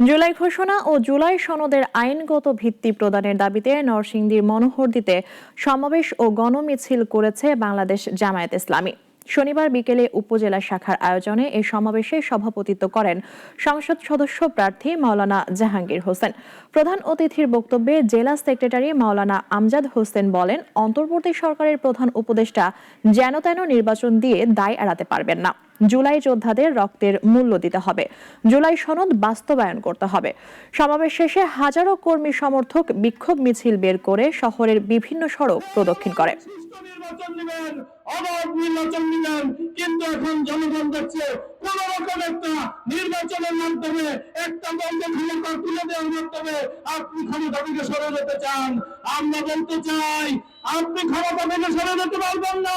জুলাই ঘোষণা ও জুলাই সনদের আইনগত ভিত্তি প্রদানের দাবিতে নরসিংদীর মনোহরদীতে সমাবেশ ও গণমিছিল করেছে বাংলাদেশ জামায়াত ইসলামী। শনিবার বিকেলে উপজেলা শাখার আয়োজনে এই সমাবেশে সভাপতিত্ব করেন সংসদ সদস্য প্রার্থী মাওলানা জাহাঙ্গীর হোসেন। প্রধান অতিথির বক্তব্যে জেলা সেক্রেটারি মাওলানা আমজাদ হোসেন বলেন, অন্তর্বর্তী সরকারের প্রধান উপদেষ্টা যেন তেন নির্বাচন দিয়ে দায় এড়াতে পারবেন না। জুলাই যোদ্ধাদের রক্তের মূল্য দিতে হবে। জুলাই সনদ বাস্তবায়ন করতে হবে। সমাবেশ শেষে হাজারো কর্মী সমর্থক বিক্ষোভ মিছিল বের করে শহরের বিভিন্ন সড়ক প্রদক্ষিণ করে। আপনি ক্ষমতা আপনি ক্ষমতা থেকে সরে যেতে পারবেন না।